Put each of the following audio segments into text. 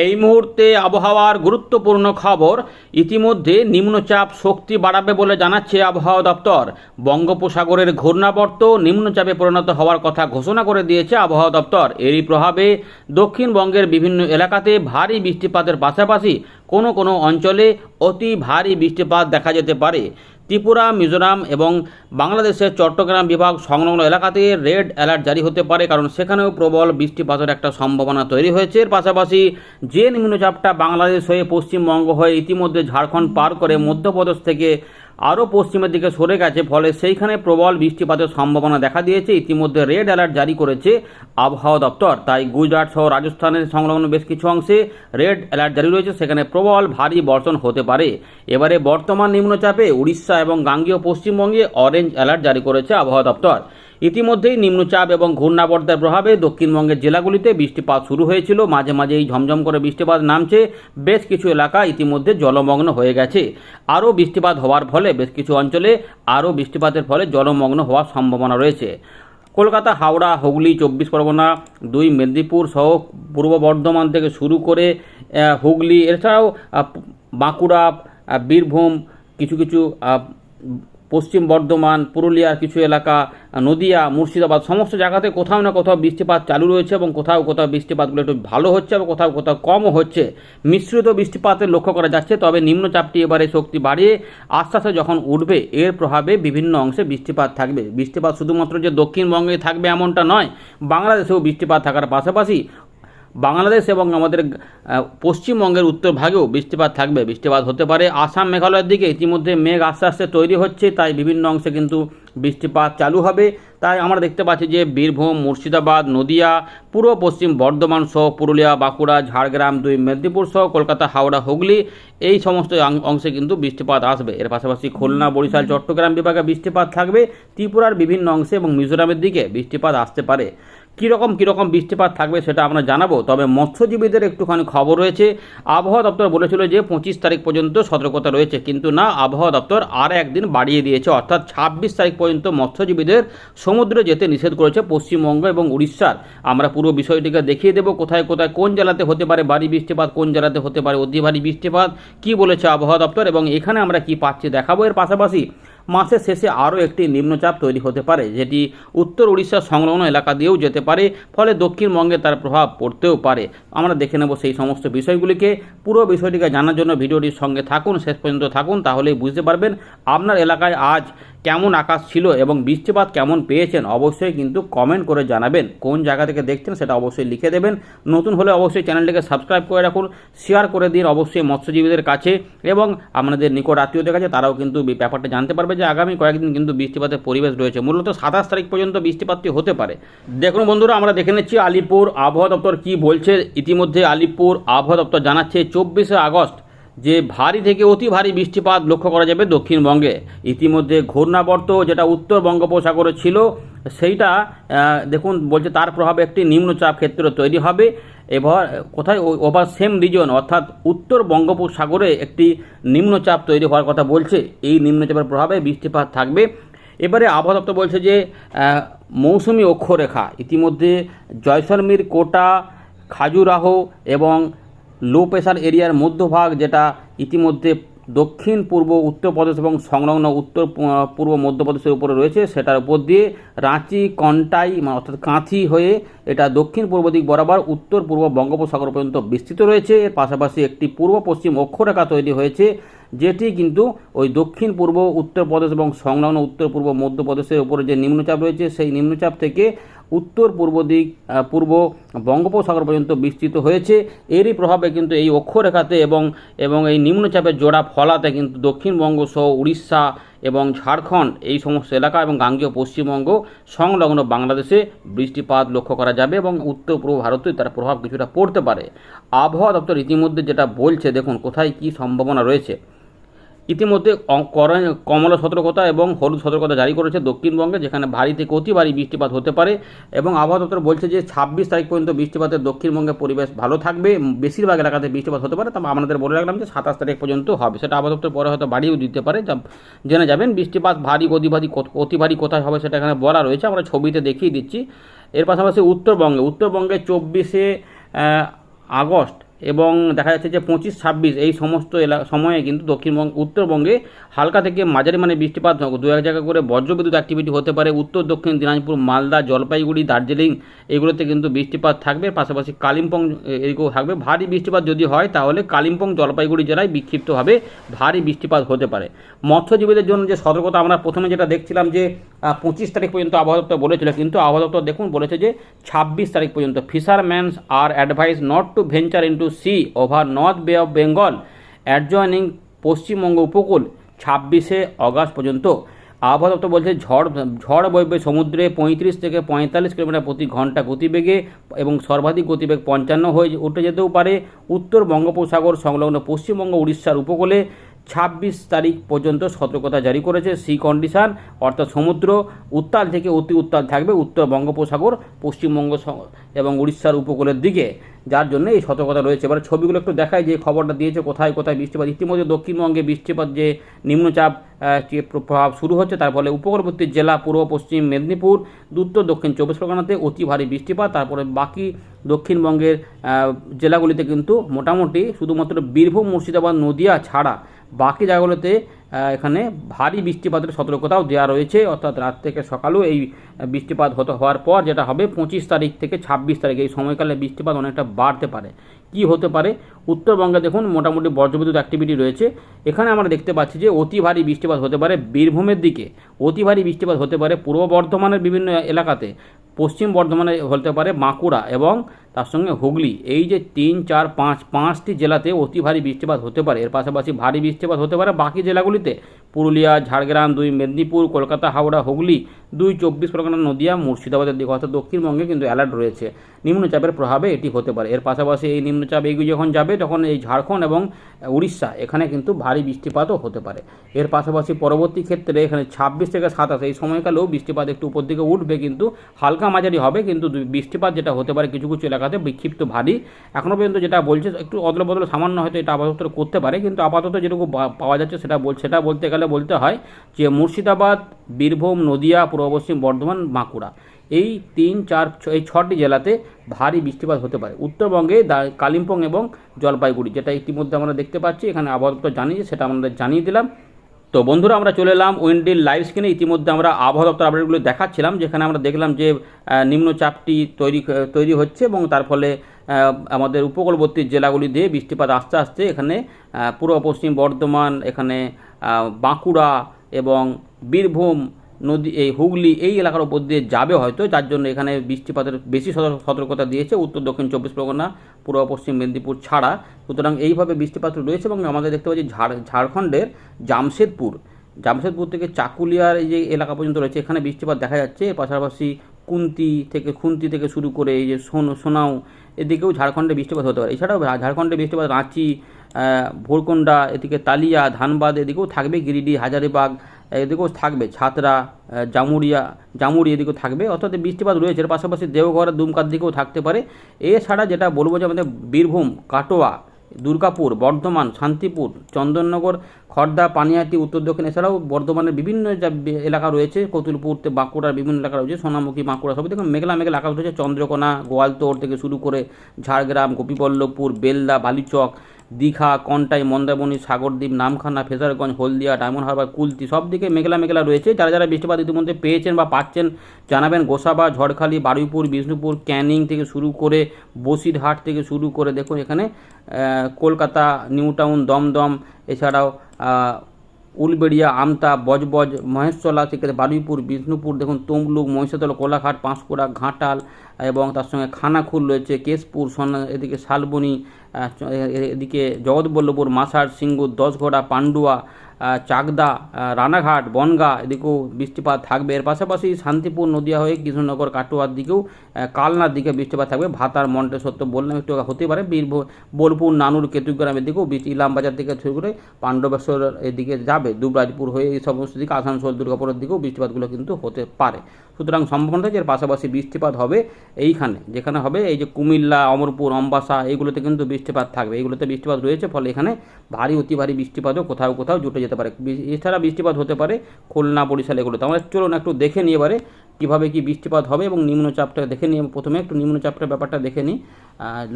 এই মুহূর্তে আবহাওয়ার গুরুত্বপূর্ণ খবর, ইতিমধ্যে নিম্নচাপ শক্তি বাড়াবে বলে জানাচ্ছে আবহাওয়া দপ্তর। বঙ্গোপসাগরের ঘূর্ণাবর্ত নিম্নচাপে পরিণত হওয়ার কথা ঘোষণা করে দিয়েছে আবহাওয়া দপ্তর। এরই প্রভাবে দক্ষিণবঙ্গের বিভিন্ন এলাকাতে ভারী বৃষ্টিপাতের পাশাপাশি কোনো কোনো অঞ্চলে অতি ভারী বৃষ্টিপাত দেখা যেতে পারে। ত্রিপুরা, মিজোরাম এবং বাংলাদেশের চট্টগ্রাম বিভাগ সংলগ্ন এলাকাতে রেড অ্যালার্ট জারি হতে পারে, কারণ সেখানেও প্রবল বৃষ্টিপাতের একটা সম্ভাবনা তৈরি হয়েছে। এর পাশাপাশি যে নিম্নচাপটা বাংলাদেশ হয়ে পশ্চিমবঙ্গ হয়ে ইতিমধ্যে ঝাড়খণ্ড পার করে মধ্যপ্রদেশ থেকে আরও পশ্চিমের দিকে সরে গেছে, ফলে সেইখানে প্রবল বৃষ্টিপাতের সম্ভাবনা দেখা দিয়েছে। ইতিমধ্যে রেড অ্যালার্ট জারি করেছে আবহাওয়া দপ্তর। তাই গুজরাট সহ রাজস্থানের সংলগ্ন বেশ কিছু অংশে রেড অ্যালার্ট জারি রয়েছে। সেখানে প্রবল ভারী বর্ষণ হতে পারে। এবারে বর্তমান নিম্নচাপে উড়িষ্যা এবং গাঙ্গীয় পশ্চিমবঙ্গে অরেঞ্জ অ্যালার্ট জারি করেছে আবহাওয়া দপ্তর। ইতিমধ্যেই নিম্নচাপ এবং ঘূর্ণাবর্তের প্রভাবে দক্ষিণবঙ্গের জেলাগুলিতে বৃষ্টিপাত শুরু হয়েছিল। মাঝে মাঝে এই ঝমঝম করে বৃষ্টিপাত নামছে। বেশ কিছু এলাকা ইতিমধ্যে জলমগ্ন হয়ে গেছে। আরও বৃষ্টিপাত হওয়ার ফলে বেশ কিছু অঞ্চলে আরও বৃষ্টিপাতের ফলে জলমগ্ন হওয়ার সম্ভাবনা রয়েছে। কলকাতা, হাওড়া, হুগলি, চব্বিশ পরগনা, দুই মেদিনীপুর সহ পূর্ব বর্ধমান থেকে শুরু করে হুগলি, এছাড়াও বাঁকুড়া বীরভূম, কিছু কিছু পশ্চিম বর্ধমান, পুরুলিয়ার কিছু এলাকা, নদিয়া, মুর্শিদাবাদ, সমস্ত জায়গাতে কোথাও না কোথাও বৃষ্টিপাত চালু রয়েছে এবং কোথাও কোথাও বৃষ্টিপাতগুলো একটু ভালো হচ্ছে এবং কোথাও কোথাও কমও হচ্ছে। মিশ্রিত বৃষ্টিপাতের লক্ষ্য করা যাচ্ছে, তবে নিম্নচাপটি এবারে শক্তি বাড়িয়ে আস্তে আস্তে যখন উঠবে, এর প্রভাবে বিভিন্ন অংশে বৃষ্টিপাত থাকবে। বৃষ্টিপাত শুধুমাত্র যে দক্ষিণবঙ্গে থাকবে এমনটা নয়, বাংলাদেশেও বৃষ্টিপাত থাকার পাশাপাশি বাংলাদেশ এবং আমাদের পশ্চিমবঙ্গের উত্তর ভাগেও বৃষ্টিপাত থাকবে। বৃষ্টিপাত হতে পারে। আসাম মেঘালয়ের দিকে ইতিমধ্যে মেঘ আস্তে আস্তে তৈরি হচ্ছে, তাই বিভিন্ন অংশে কিন্তু বৃষ্টিপাত চালু হবে। তাই আমরা দেখতে পাচ্ছি যে বীরভূম, মুর্শিদাবাদ, নদিয়া, পূর্ব পশ্চিম বর্ধমান সহ পুরুলিয়া, বাঁকুড়া, ঝাড়গ্রাম, দুই মেদিনীপুর সহ কলকাতা, হাওড়া, হুগলি, এই সমস্ত অংশে কিন্তু বৃষ্টিপাত আসবে। এর পাশাপাশি খুলনা, বরিশাল, চট্টগ্রাম বিভাগে বৃষ্টিপাত থাকবে। ত্রিপুরার বিভিন্ন অংশে এবং মিজোরামের দিকে বৃষ্টিপাত আসতে পারে। কীরকম কীরকম বৃষ্টিপাত থাকবে সেটা আমরা জানাব। তবে মৎস্যজীবীদের একটুখানি খবর রয়েছে। আবহাওয়া দপ্তর বলেছিল যে পঁচিশ তারিখ পর্যন্ত সতর্কতা রয়েছে, কিন্তু না, আবহাওয়া দপ্তর আর একদিন বাড়িয়ে দিয়েছে। অর্থাৎ ছাব্বিশ তারিখ পর্যন্ত মৎস্যজীবীদের সমুদ্রে যেতে নিষেধ করেছে পশ্চিমবঙ্গ এবং উড়িষ্যার। আমরা পুরো বিষয়টিকে দেখিয়ে দেবো, কোথায় কোথায়, কোন জেলাতে হতে পারে ভারী বৃষ্টিপাত, কোন জেলাতে হতে পারে অতি ভারী বৃষ্টিপাত, কী বলেছে আবহাওয়া দপ্তর এবং এখানে আমরা কি পাচ্ছি দেখাবো। এর পাশাপাশি মাসের শেষে আরও একটি নিম্নচাপ তৈরি হতে পারে, যেটি উত্তর উড়িষ্যার সংলগ্ন এলাকা দিয়েও যেতে পারে, ফলে দক্ষিণবঙ্গে তার প্রভাব পড়তেও পারে। আমরা দেখে নেব সেই সমস্ত বিষয়গুলিকে। পুরো বিষয়টিকে জানার জন্য ভিডিওটির সঙ্গে থাকুন, শেষ পর্যন্ত থাকুন, তাহলেই বুঝতে পারবেন আপনার এলাকায় আজ কেমন আকাশ ছিল এবং বৃষ্টিপাত কেমন পেয়েছেন অবশ্যই কিন্তু কমেন্ট করে জানাবেন। কোন জায়গা থেকে দেখছেন সেটা অবশ্যই লিখে দেবেন। নতুন হলে অবশ্যই চ্যানেলটিকে সাবস্ক্রাইব করে রাখুন শেয়ার করে দিন অবশ্যই মৎস্যজীবীদের কাছে এবং আমাদের নিকট আত্মীয়দের কাছে, তারাও কিন্তু ব্যাপারটা জানতে পারবে যে আগামী কয়েকদিন কিন্তু বৃষ্টিপাতের পরিবেশ রয়েছে। মূলত সাতাশ তারিখ পর্যন্ত বৃষ্টিপাতটি হতে পারে। দেখুন বন্ধুরা, আমরা দেখে নিচ্ছি আলিপুর আবহাওয়া দপ্তর কী বলছে। ইতিমধ্যে আলিপুর আবহাওয়া দপ্তর জানাচ্ছে, চব্বিশে আগস্ট যে ভারী থেকে অতি ভারী বৃষ্টিপাত লক্ষ্য করা যাবে দক্ষিণবঙ্গে। ইতিমধ্যে ঘূর্ণাবর্ত যেটা উত্তর বঙ্গোপসাগরে ছিল, সেইটা দেখুন, বলছে তার প্রভাবে একটি নিম্নচাপ ক্ষেত্র তৈরি হবে। এবার কোথায়? ওভার সেম রিজন অর্থাৎ উত্তর বঙ্গোপসাগরে একটি নিম্নচাপ তৈরি হওয়ার কথা বলছে। এই নিম্নচাপের প্রভাবে বৃষ্টিপাত থাকবে। এবারে আবহাওয়া দপ্তর বলছে যে মৌসুমি অক্ষরেখা, ইতিমধ্যে জয়সলমীর কোটা, খাজুরাহ এবং লো প্রেশার এরিয়ার মধ্যভাগ, যেটা ইতিমধ্যে দক্ষিণ, পূর্ব, উত্তরপ্রদেশ এবং সংলগ্ন উত্তর পূর্ব, মধ্যপ্রদেশের উপরে রয়েছে, সেটার উপর দিয়ে রাঁচি, কন্টাই মানে অর্থাৎ কাঁথি হয়ে এটা দক্ষিণ পূর্ব দিক বরাবর উত্তর পূর্ব বঙ্গোপসাগর পর্যন্ত বিস্তৃত রয়েছে। এর পাশাপাশি একটি পূর্ব পশ্চিম অক্ষরেখা তৈরি হয়েছে, যেটি কিন্তু ওই দক্ষিণ পূর্ব, উত্তরপ্রদেশ এবং সংলগ্ন উত্তর পূর্ব, মধ্যপ্রদেশের উপরে যে নিম্নচাপ রয়েছে, সেই নিম্নচাপ থেকে উত্তর পূর্ব দিক পূর্ব বঙ্গোপসাগর পর্যন্ত বিস্তৃত হয়েছে। এরই প্রভাবে কিন্তু এই অক্ষরেখাতে এবং এবং এই নিম্নচাপের জোড়া ফলাতে কিন্তু দক্ষিণবঙ্গ সহ উড়িষ্যা এবং ঝাড়খণ্ড এই সমস্ত এলাকা এবং গাঙ্গেয় পশ্চিমবঙ্গ সংলগ্ন বাংলাদেশে বৃষ্টিপাত লক্ষ্য করা যাবে এবং উত্তর পূর্ব ভারতে তার প্রভাব কিছুটা পড়তে পারে। আবহাওয়া দপ্তর ইতিমধ্যে যেটা বলছে, দেখুন কোথায় কী সম্ভাবনা রয়েছে। ইতিমধ্যে কমলা সতর্কতা এবং হলুদ সতর্কতা জারি করেছে দক্ষিণবঙ্গে, যেখানে ভারী থেকে অতি ভারী বৃষ্টিপাত হতে পারে এবং আবহাওয়া দপ্তর বলছে যে ছাব্বিশ তারিখ পর্যন্ত বৃষ্টিপাতের দক্ষিণবঙ্গে পরিবেশ ভালো থাকবে। বেশিরভাগ এলাকাতে বৃষ্টিপাত হতে পারে, তবে আমাদের বলে রাখলাম যে সাতাশ তারিখ পর্যন্ত হবে। সেটা আবহাওয়া দপ্তর পরে হয়তো বাড়িয়েও দিতে পারে। জেনে যাবেন, বৃষ্টিপাত ভারী অতি ভারী অতি ভারী কোথায় হবে সেটা এখানে বলা রয়েছে। আমরা ছবিতে দেখিয়ে দিচ্ছি। এর পাশাপাশি উত্তরবঙ্গে উত্তরবঙ্গে চব্বিশে আগস্ট এবং দেখা যাচ্ছে যে পঁচিশ, ছাব্বিশ এই সমস্ত এলাকা সময়ে কিন্তু দক্ষিণবঙ্গ, উত্তরবঙ্গে হালকা থেকে মাঝারি মানে বৃষ্টিপাত দু এক জায়গা করে বজ্রবিদ্যুৎ অ্যাক্টিভিটি হতে পারে। উত্তর, দক্ষিণ দিনাজপুর, মালদা, জলপাইগুড়ি, দার্জিলিং এগুলোতে কিন্তু বৃষ্টিপাত থাকবে। পাশাপাশি কালিম্পং এদিকেও থাকবে। ভারী বৃষ্টিপাত যদি হয়, তাহলে কালিম্পং, জলপাইগুড়ি জেলায় বিক্ষিপ্তভাবে ভারী বৃষ্টিপাত হতে পারে। মৎস্যজীবীদের জন্য যে সতর্কতা, আমরা প্রথমে যেটা দেখছিলাম যে পঁচিশ তারিখ পর্যন্ত আবহাওয়া দপ্তর বলেছিল, কিন্তু আবহাওয়া দপ্তর দেখুন বলেছে যে ছাব্বিশ তারিখ পর্যন্ত fishermen are advised not to venture into sea over north bay of Bengal adjoining Paschimbanga উপকূল ছাব্বিশে অগাস্ট পর্যন্ত। আবহাওয়া দপ্তর বলছে ঝড় ঝড় বইবে সমুদ্রে পঁয়ত্রিশ থেকে পঁয়তাল্লিশ কিলোমিটার প্রতি ঘণ্টা গতিবেগে এবং সর্বাধিক গতিবেগ পঞ্চান্ন হয়ে উঠে যেতেও পারে। উত্তর বঙ্গোপসাগর সংলগ্ন পশ্চিমবঙ্গ, উড়িষ্যার উপকূলে ছাব্বিশ তারিখ পর্যন্ত সতর্কতা জারি করেছে সি কন্ডিশন অর্থাৎ সমুদ্র। উত্তাল থেকে অতি উত্তাল থাকবে উত্তর বঙ্গোপসাগর, পশ্চিমবঙ্গ এবং উড়িষ্যার উপকূলের দিকে। যার জন্য এই সতর্কতা রয়েছে। এবার ছবিগুলো একটু দেখায় যে খবরটা দিয়েছে কোথায় কোথায় বৃষ্টিপাত। ইতিমধ্যে দক্ষিণবঙ্গে বৃষ্টিপাত যে নিম্নচাপ প্রভাব শুরু হচ্ছে, তার ফলে উপকূলবর্তী জেলা, পূর্ব, পশ্চিম মেদিনীপুর, উত্তর, দক্ষিণ চব্বিশ পরগনাতে অতি ভারী বৃষ্টিপাত। তারপরে বাকি দক্ষিণবঙ্গের জেলাগুলিতে কিন্তু মোটামুটি শুধুমাত্র বীরভূম, মুর্শিদাবাদ, নদিয়া ছাড়া বাকি জায়গাগুলোতে এখানে ভারী বৃষ্টিপাতের সতর্কতাও দেওয়া রয়েছে। অর্থাৎ রাত থেকে সকালেও এই বৃষ্টিপাত হতে হওয়ার পর যেটা হবে, পঁচিশ তারিখ থেকে ছাব্বিশ তারিখ, এই সময়কালে বৃষ্টিপাত অনেকটা বাড়তে পারে। কি হতে পারে? উত্তরবঙ্গে দেখুন, মোটামুটি বজ্রবিদ্যুৎ অ্যাক্টিভিটি রয়েছে। এখানে আমরা দেখতে পাচ্ছি যে অতি ভারী বৃষ্টিপাত হতে পারে বীরভূমের দিকে। অতি ভারী বৃষ্টিপাত হতে পারে পূর্ব বর্ধমানের বিভিন্ন এলাকাতে। পশ্চিম বর্ধমানে হতে পারে বাঁকুড়া এবং তার সঙ্গে হুগলি, এই যে তিন, চার, পাঁচ, পাঁচটি জেলাতে অতি ভারী বৃষ্টিপাত হতে পারে। এর পাশাপাশি ভারী বৃষ্টিপাত হতে পারে বাকি জেলাগুলিতে। পুরুলিয়া, ঝাড়গ্রাম, দুই, মেদিনীপুর, কলকাতা, হাওড়া, হুগলি দুই চব্বিশ পরগনা, নদিয়া, মুর্শিদাবাদের দিকে, অর্থাৎ দক্ষিণবঙ্গে কিন্তু অ্যালার্ট রয়েছে। নিম্নচাপের প্রভাবে এটি হতে পারে। এর পাশাপাশি এই নিম্নচাপ এগিয়ে যখন যাবে, তখন এই ঝাড়খণ্ড এবং উড়িষ্যা, এখানে কিন্তু ভারী বৃষ্টিপাতও হতে পারে। এর পাশাপাশি পরবর্তী ক্ষেত্রে এখানে ছাব্বিশ থেকে সাতাশ, এই সময়কালেও বৃষ্টিপাত একটু উপর দিকে উঠবে কিন্তু হালকা মাঝারি হবে, কিন্তু বৃষ্টিপাত যেটা হতে পারে কিছু কিছু এলাকাতে বিক্ষিপ্ত ভারী। এখনও পর্যন্ত যেটা বলছে, একটু অদল বদল সামান্য হয়তো এটা আপাতত করতে পারে, কিন্তু আপাতত যেটুকু পাওয়া যাচ্ছে সেটা বল সেটা বলতে গেলে বলতে হয় যে মুর্শিদাবাদ, বীরভূম, নদিয়া পূর্ব পশ্চিম বর্ধমান, বাঁকুড়া। এই তিন, চার এই ছটি জেলাতে ভারী বৃষ্টিপাত হতে পারে। উত্তরবঙ্গে কালিম্পং এবং জলপাইগুড়ি, যেটা ইতিমধ্যে আমরা দেখতে পাচ্ছি, এখানে আবহাওয়া জানিয়েছে, সেটা আমাদের জানিয়ে দিলাম। তো বন্ধুরা, আমরা চলে এলাম উইন্ডিল লাইভ স্ক্রিনে। ইতিমধ্যে আমরা আবহাওয়া দপ্তর আপডেটগুলো দেখাচ্ছিলাম, যেখানে আমরা দেখলাম যে নিম্নচাপটি তৈরি তৈরি হচ্ছে এবং তার ফলে আমাদের উপকূলবর্তী জেলাগুলি দিয়ে বৃষ্টিপাত আস্তে আস্তে এখানে পূর্ব পশ্চিম বর্ধমান, এখানে বাঁকুড়া এবং বীরভূম নদী, এই হুগলি এই এলাকার উপর দিয়ে যাবে হয়তো, যার জন্য এখানে বৃষ্টিপাতের বেশি সতর্কতা দিয়েছে উত্তর, দক্ষিণ, চব্বিশ পরগনা, পূর্ব, পশ্চিম মেদিনীপুর ছাড়া। সুতরাং এইভাবে বৃষ্টিপাত রয়েছে এবং আমাদের দেখতে পাচ্ছি ঝাড় ঝাড়খণ্ডের জামশেদপুর। জামশেদপুর থেকে চাকুলিয়ার এই যে এলাকা পর্যন্ত রয়েছে, এখানে বৃষ্টিপাত দেখা যাচ্ছে। পাশাপাশি কুন্তি থেকে, খুন্তি থেকে শুরু করে এই যে সোন সোনাও, এদিকেও ঝাড়খণ্ডে বৃষ্টিপাত হতে পারে। এছাড়াও ঝাড়খণ্ডে বৃষ্টিপাত রাঁচি ভোরকন্ডা, এদিকে তালিয়া, ধানবাদ, এদিকেও থাকবে গিরিডি, হাজারিবাগ এদিকেও থাকবে ছাতরা জামুরিয়া জামুরি এদিকেও থাকবে। অর্থাৎ বৃষ্টিপাত রয়েছে, এর পাশাপাশি দেওঘর, দুমকার দিকেও থাকতে পারে। এছাড়া যেটা বলব যে আমাদের বীরভূম, কাটোয়া, দুর্গাপুর, বর্ধমান, শান্তিপুর, চন্দননগর খড়দা পানিহাটি উত্তর দক্ষিণ, এছাড়াও বর্ধমানের বিভিন্ন যা এলাকা রয়েছে, কতুলপুর বাঁকুড়ার বিভিন্ন এলাকা রয়েছে, সোনামুখী, বাঁকুড়া সব থেকে মেঘলা মেঘলা আকাশ রয়েছে, চন্দ্রকোনা গোয়ালতোড় থেকে শুরু করে ঝাড়গ্রাম, গোপীবল্লভপুর, বেলদা, বালিচক দীঘা, কন্টাই, মন্দারমণি, সাগরদ্বীপ, নামখানা, ফেজারগঞ্জ, হলদিয়া, ডায়মন্ড হারবার কুলতি সব দিকে মেঘলা মেঘলা রয়েছে। যারা যারা বৃষ্টিপাত ইতিমধ্যে পেয়েছেন বা পাচ্ছেন, জানাবেন গোসাবা, ঝড়খালি, বারুইপুর, বিষ্ণুপুর, ক্যানিং থেকে শুরু করে বসিরহাট থেকে শুরু করে দেখুন এখানে কলকাতা নিউ টাউন দমদম, এছাড়াও উলবেড়িয়া, আমতা, বজবজ মহেশতলা থেকে বারুইপুর, বিষ্ণুপুর, দেখুন, তমলুক মহিষাতলা কোলাঘাট, পাঁশকুড়া, ঘাটাল এবং তার সঙ্গে খানাখুল রয়েছে, কেশপুর সোনা এদিকে শালবনি এদিকে জগৎবল্লভপুর মাসার সিঙ্গুর, দশঘোড়া, পান্ডুয়া চাকদা রানাঘাট, বনগা, এদিকেও বৃষ্টিপাত থাকবে। এর পাশাপাশি শান্তিপুর, নদিয়া হয়ে কৃষ্ণনগর, কাটোয়ার দিকেও কালনার দিকে বৃষ্টিপাত থাকবে। ভাতার মন্টেশ্বর সত্য বললাম, একটু হতে পারে। বীরভূম বোলপুর, নানুর, কেতুগ্রামের দিকেও বৃষ্টি, ইলামবাজার থেকে শুরু করে পাণ্ডবেশ্বর এদিকে যাবে। দুবরাজপুর হয়ে এই সমস্ত দিকে আসানসোল, দুর্গাপুরের দিকেও বৃষ্টিপাতগুলো কিন্তু হতে পারে। সুতরাং সম্ভাবনা থাকে এর পাশাপাশি বৃষ্টিপাত হবে। এইখানে, যেখানে হবে এই যে কুমিল্লা, অমরপুর, অম্বাসা, এইগুলোতে কিন্তু বৃষ্টিপাত থাকবে। এইগুলোতে বৃষ্টিপাত রয়েছে, ফলে এখানে ভারী, অতি ভারী বৃষ্টিপাতও কোথাও কোথাও জুটে যেতে পারে। এছাড়া বৃষ্টিপাত হতে পারে খুলনা, বরিশাল এগুলোতে। আমরা চলুন একটু দেখে নিয়ে এবারে কীভাবে কি বৃষ্টিপাত হবে এবং নিম্নচাপটা দেখে নিই প্রথমে একটু নিম্নচাপটার ব্যাপারটা দেখে নিই।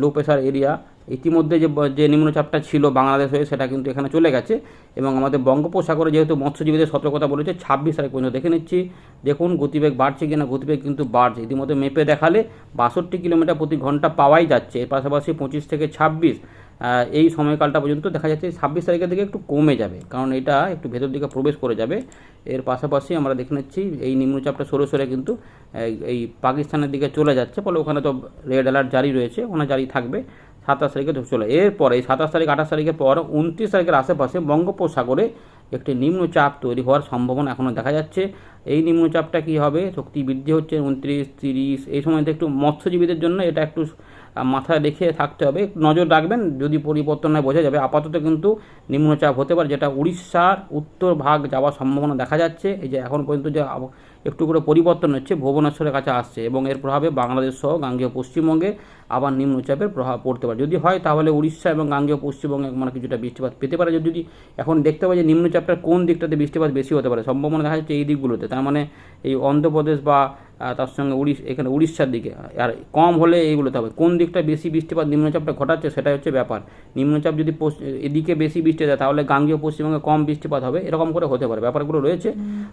লো প্রেশার এরিয়া ইতিমধ্যে যে যে নিম্নচাপটা ছিল বাংলাদেশ হয়ে সেটা কিন্তু এখানে চলে গেছে এবং আমাদের বঙ্গোপসাগরে যেহেতু মৎস্যজীবীদের সতর্কতা বলেছে, ছাব্বিশ তারিখ পর্যন্ত দেখে নিচ্ছি। দেখুন, গতিবেগ বাড়ছে কিনা, গতিবেগ কিন্তু বাড়ছে। ইতিমধ্যে মেপে দেখালে বাষট্টি কিলোমিটার প্রতি ঘণ্টা পাওয়াই যাচ্ছে। এর পাশাপাশি পঁচিশ থেকে ছাব্বিশ এই সময়কালটা পর্যন্ত দেখা যাচ্ছে ছাব্বিশ তারিখের দিকে একটু কমে যাবে। কারণ এটা একটু ভেতর দিকে প্রবেশ করে যাবে। এর পাশাপাশি আমরা দেখে নিচ্ছি এই নিম্নচাপটা সরে সরে কিন্তু, এই- পাকিস্তানের দিকে চলে যাচ্ছে। ফলে ওখানে তো রেড অ্যালার্ট জারি রয়েছে, ওখানে জারি থাকবে সাতাশ তারিখে চলে। এরপরে এই সাতাশ তারিখ, আঠাশ তারিখের পর উনত্রিশ তারিখের আশেপাশে বঙ্গোপসাগরে একটি নিম্নচাপ তৈরি হওয়ার সম্ভাবনা এখনও দেখা যাচ্ছে। এই নিম্নচাপটা কি হবে? শক্তি বৃদ্ধি হচ্ছে উনত্রিশ, তিরিশ, এই সময়তে একটু মৎস্যজীবীদের জন্য এটা একটু মাথায় রেখে থাকতে হবে। নজর রাখবেন, যদি পরিবর্তন হয় বোঝা যাবে। আপাতত কিন্তু নিম্নচাপ হতে পারে, যেটা উড়িষ্যার উত্তর ভাগ যাওয়ার সম্ভাবনা দেখা যাচ্ছে। এই যে এখন পর্যন্ত যে একটু করে পরিবর্তন হচ্ছে, ভুবনেশ্বরের কাছে আসছে এবং এর প্রভাবে বাংলাদেশ সহ গাঙ্গেয় পশ্চিমবঙ্গে আবার নিম্নচাপের প্রভাব পড়তে পারে। যদি হয় তাহলে উড়িষ্যা এবং গাঙ্গেয় পশ্চিমবঙ্গে মানে কিছুটা বৃষ্টিপাত পেতে পারে। যদি এখন দেখতে পাই যে নিম্নচাপটা কোন দিকটাতে বৃষ্টিপাত বেশি হতে পারে, সম্ভাবনা দেখা যাচ্ছে এই দিকগুলোতে। তার মানে এই অন্ধ্রপ্রদেশ বা তার সঙ্গে উড়িষ্যা, এখানে উড়িষ্যার দিকে, আর কম হলে এইগুলোতে হবে। কোন দিকটা বেশি বৃষ্টিপাত, নিম্নচাপটা ঘটাচ্ছে সেটাই হচ্ছে ব্যাপার। নিম্নচাপ যদি এদিকে বেশি বৃষ্টি দেয় তাহলে গাঙ্গেয় পশ্চিমবঙ্গে কম বৃষ্টিপাত হবে, এরকম করে হতে পারে। ব্যাপারগুলো রয়েছে।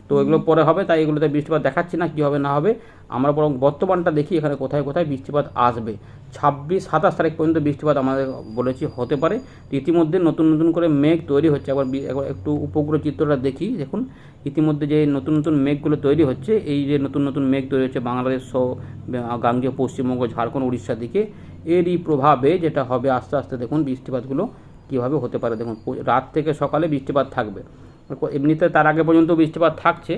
তো এগুলো পরে হবে, তাই এগুলোতে বৃষ্টিপাত দেখাচ্ছি না, কী হবে না হবে। আমরা বরং বর্তমানটা দেখি এখানে কোথায় কোথায় বৃষ্টিপাত আসবে। ছাব্বিশ, সাতাশ তারিখ পর্যন্ত বৃষ্টিপাত আমাদের বলেছি হতে পারে। ইতিমধ্যে নতুন নতুন করে মেঘ তৈরি হচ্ছে। একবার একটু উপগ্রহ চিত্রটা দেখি, দেখুন। ইতিমধ্যে যে নতুন নতুন মেঘগুলো তৈরি হচ্ছে, এই যে নতুন নতুন মেঘ তৈরি হচ্ছে বাংলাদেশ সহ গাঙ্গেয় পশ্চিমবঙ্গ, ঝাড়খণ্ড, উড়িষ্যার দিকে, এরই প্রভাবে যেটা হবে, আস্তে আস্তে দেখুন বৃষ্টিপাতগুলো কীভাবে হতে পারে। দেখুন, রাত থেকে সকালে বৃষ্টিপাত থাকবে। এমনিতে তার আগে পর্যন্ত বৃষ্টিপাত থাকছে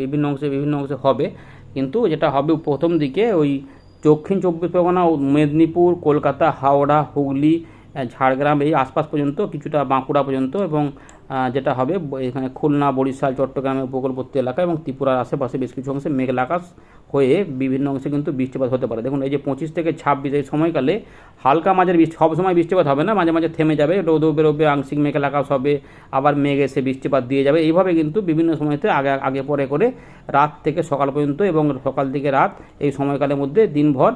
বিভিন্ন অংশে বিভিন্ন অংশে হবে। কিন্তু যেটা হবে প্রথম দিকে ওই দক্ষিণ চব্বিশ পরগনা মেদিনীপুর, কলকাতা, হাওড়া, হুগলি ঝাড়গ্রাম এই আশপাশ পর্যন্ত কিছুটা বাঁকুড়া পর্যন্ত এবং যেটা হবে এখানে খুলনা, বরিশাল, চট্টগ্রামের উপকূলবর্তী এলাকা এবং ত্রিপুরার আশেপাশে বেশ কিছু অংশে মেঘলা আকাশ হয়ে বিভিন্ন অংশে কিন্তু বৃষ্টিপাত হতে পারে। দেখুন, এই যে পঁচিশ থেকে ছাব্বিশ এই সময়কালে হালকা মাঝের বৃষ্টি সবসময় বৃষ্টিপাত হবে না, মাঝে মাঝে থেমে যাবে রোদও বেরোবে, আংশিক মেঘলা আকাশ হবে, আবার মেঘ এসে বৃষ্টিপাত দিয়ে যাবে। এইভাবে কিন্তু বিভিন্ন সময়তে আগে আগে পরে করে রাত থেকে সকাল পর্যন্ত এবং সকাল থেকে রাত এই সময়কালের মধ্যে দিনভর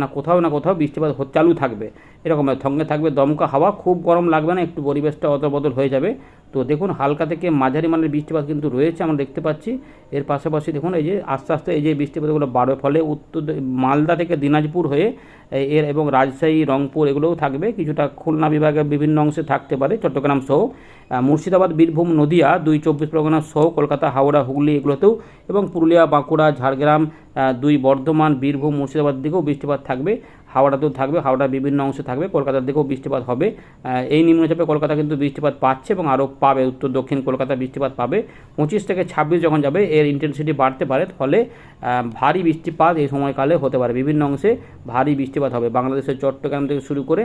না কোথাও না কোথাও বৃষ্টিপাত চালু থাকবে। এরকম সঙ্গে থাকবে, দমকা হাওয়া, খুব গরম লাগবে না, একটু পরিবেশটা অদলবদল হয়ে যাবে। তো দেখুন, হালকা থেকে মাঝারি মানের বৃষ্টিপাত কিন্তু রয়েছে, আমরা দেখতে পাচ্ছি। এর পাশাপাশি দেখুন, এই যে আস্তে আস্তে এই যে বৃষ্টিপাতগুলো বাড়বে ফলে উত্তর মালদা থেকে দিনাজপুর হয়ে এর এবং রাজশাহী, রংপুর এগুলোও থাকবে। কিছুটা খুলনা বিভাগের বিভিন্ন অংশে থাকতে পারে চট্টগ্রাম সহ। মুর্শিদাবাদ, বীরভূম, নদিয়া দুই চব্বিশ পরগনা সহ, কলকাতা, হাওড়া, হুগলি এগুলোতেও এবং পুরুলিয়া, বাঁকুড়া, ঝাড়গ্রাম দুই বর্ধমান, বীরভূম মুর্শিদাবাদ দিকেও বৃষ্টিপাত থাকবে। হাওড়াতেও থাকবে হাওড়ার বিভিন্ন অংশে থাকবে, কলকাতার দিকেও বৃষ্টিপাত হবে। এই নিম্নচাপে কলকাতা কিন্তু বৃষ্টিপাত পাচ্ছে এবং আরও পাবে, উত্তর, দক্ষিণ কলকাতা বৃষ্টিপাত পাবে। পঁচিশ থেকে ছাব্বিশ যখন যাবে, এর ইন্টেনসিটি বাড়তে পারে, ফলে ভারী বৃষ্টিপাত এই সময়কালে হতে পারে। বিভিন্ন অংশে ভারী বৃষ্টিপাত হবে। বাংলাদেশের চট্টগ্রাম থেকে শুরু করে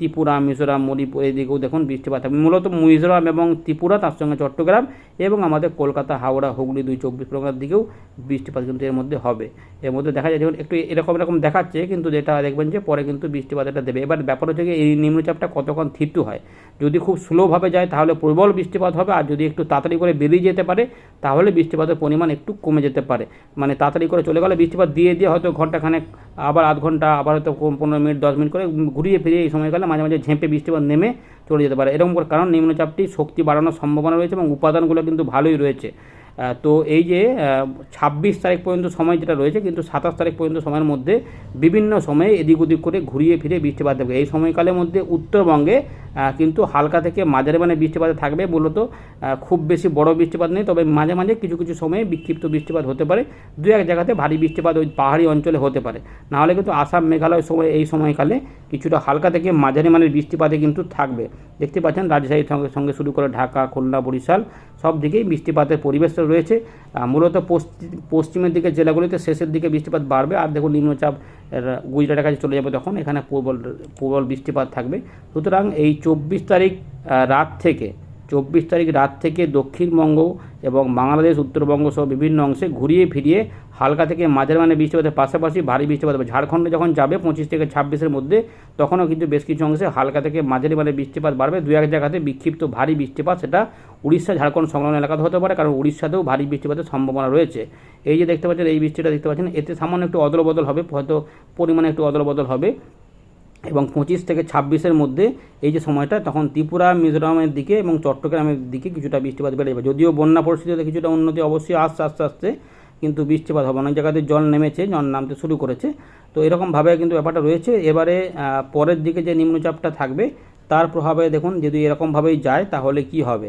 ত্রিপুরা, মিজোরাম, মণিপুর এদিকেও দেখুন বৃষ্টিপাত হবে। মূলত মিজোরাম এবং ত্রিপুরা, তার সঙ্গে চট্টগ্রাম এবং আমাদের কলকাতা, হাওড়া, হুগলি দুই চব্বিশ পরগনার দিকেও বৃষ্টিপাত কিন্তু এর মধ্যে হবে। এর মধ্যে দেখা যায় যেমন একটু এরকম এরকম দেখাচ্ছে, কিন্তু যেটা দেখবেন যে পরে কিন্তু বৃষ্টিপাত এটা দেবে। এবার ব্যাপার হচ্ছে কি, এই নিম্নচাপটা কতক্ষণ থিতু হয়? যদি খুব স্লোভাবে যায়, তাহলে প্রবল বৃষ্টিপাত হবে। আর যদি একটু তাড়াতাড়ি করে বেরিয়ে যেতে পারে, তাহলে বৃষ্টিপাতের পরিমাণ একটু কমে যেতে পারে। মানে তাড়াতাড়ি করে চলে গেলে বৃষ্টিপাত দিয়ে দিয়ে হয়তো ঘন্টাখানেক, আবার আধ ঘণ্টা আবার হয়তো পনেরো মিনিট, দশ মিনিট করে ঘুরিয়ে ফিরিয়ে এই সময় সময়কালে মাঝে মাঝে ঝেঁপে বৃষ্টিপাত নেমে চলে যেতে পারে। এরকম কারণ নিম্নচাপটি শক্তি বাড়ানোর সম্ভাবনা রয়েছে এবং উপাদানগুলো কিন্তু ভালোই রয়েছে। তো এই যে ছাব্বিশ তারিখ পর্যন্ত সময় যেটা রয়েছে, কিন্তু সাতাশ তারিখ পর্যন্ত সময়ের মধ্যে বিভিন্ন সময়ে এদিক ওদিক করে ঘুরিয়ে ফিরে বৃষ্টিপাত দেবে এই সময়কালের মধ্যে উত্তরবঙ্গে কিন্তু হালকা থেকে মাঝারি মানে বৃষ্টিপাত থাকবে মূলত। খুব বেশি বড় বৃষ্টিপাত নেই, তবে মাঝে মাঝে কিছু কিছু সময়ে বিক্ষিপ্ত বৃষ্টিপাত হতে পারে। দু এক জায়গাতে ভারী বৃষ্টিপাত ওই পাহাড়ি অঞ্চলে হতে পারে। নাহলে কিন্তু আসাম, মেঘালয় সময়, এই সময়কালে কিছুটা হালকা থেকে মাঝারি মানের বৃষ্টিপাতে কিন্তু থাকবে। দেখতে পাচ্ছেন, রাজশাহীর সঙ্গে সঙ্গে শুরু করে ঢাকা, খুলনা, বরিশাল সব দিকেই বৃষ্টিপাতের পরিবেশ রয়েছে। মূলত পশ্চিম পশ্চিমের দিকে জেলাগুলিতে শেষের দিকে বৃষ্টিপাত বাড়বে। আর দেখুন, নিম্নচাপ গুজরাটের কাছে চলে যাবে তখন। এখানে প্রবল প্রবল বৃষ্টিপাত থাকবে। সুতরাং এই চব্বিশ তারিখ রাত থেকে চব্বিশ তারিখ রাত থেকে দক্ষিণবঙ্গ এবং বাংলাদেশ, উত্তরবঙ্গ সহ বিভিন্ন অংশে ঘুরিয়ে ফিরিয়ে হালকা থেকে মাঝের মানে বৃষ্টিপাতের পাশাপাশি ভারী বৃষ্টিপাত হবে। ঝাড়খণ্ডে যখন যাবে পঁচিশ থেকে ছাব্বিশের মধ্যে, তখনও কিন্তু বেশ কিছু অংশে হালকা থেকে মাঝারি মানে বৃষ্টিপাত বাড়বে। দু এক জায়গাতে বিক্ষিপ্ত ভারী বৃষ্টিপাত, সেটা উড়িষ্যা, ঝাড়খণ্ড সংলগ্ন এলাকাতে হতে পারে, কারণ উড়িষ্যাতেও ভারী বৃষ্টিপাতের সম্ভাবনা রয়েছে। এই যে দেখতে পাচ্ছেন, এই বৃষ্টিটা দেখতে পাচ্ছেন, এতে সামান্য একটু অদল বদল হবে, হয়তো পরিমাণে একটু অদল বদল হবে। এবং পঁচিশ থেকে ছাব্বিশের মধ্যে এই যে সময়টা, তখন ত্রিপুরা, মিজোরামের দিকে এবং চট্টগ্রামের দিকে কিছুটা বৃষ্টিপাত বেড়ে যাবে। যদিও বন্যা পরিস্থিতিতে কিছুটা উন্নতি অবশ্যই আসছে আস্তে আস্তে কিন্তু বৃষ্টিপাত হবে অনেক জায়গাতে জল নেমেছে, জল নামতে শুরু করেছে। তো এরকমভাবে কিন্তু ব্যাপারটা রয়েছে। এবারে পরের দিকে যে নিম্নচাপটা থাকবে, তার প্রভাবে দেখুন, যদি এরকমভাবেই যায়, তাহলে কি হবে?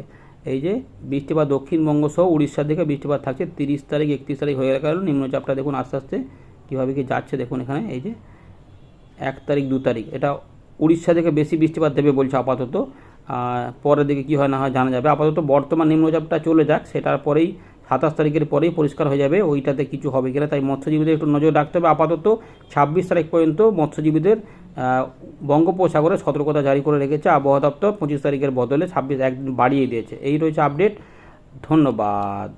এই যে বৃষ্টিপাত দক্ষিণবঙ্গ সহ উড়িষ্যার দিকে বৃষ্টিপাত থাকছে, তিরিশ তারিখ, একত্রিশ তারিখ হয়ে গেল। নিম্নচাপটা দেখুন, আস্তে আস্তে কীভাবে কি যাচ্ছে দেখুন এখানে। এই যে এক তারিখ, দু তারিখ। এটা উড়িষ্যা থেকে বেশি বৃষ্টিপাত দেবে বলছে আপাতত। পরের দিকে কী হয় না হয় জানা যাবে। আপাতত বর্তমান নিম্নচাপটা চলে যাক, সেটার পরেই সাতাশ তারিখের পরেই পরিষ্কার হয়ে যাবে। ওইটাতে কিছু হবে কিনা তাই মৎস্যজীবীদের একটু নজর রাখতে হবে। আপাতত ছাব্বিশ তারিখ পর্যন্ত মৎস্যজীবীদের বঙ্গোপসাগরে সতর্কতা জারি করে রেখেছে আবহাওয়া দপ্তর। পঁচিশ তারিখের বদলে ছাব্বিশ একদিন বাড়িয়ে দিয়েছে। এই রয়েছে আপডেট। ধন্যবাদ।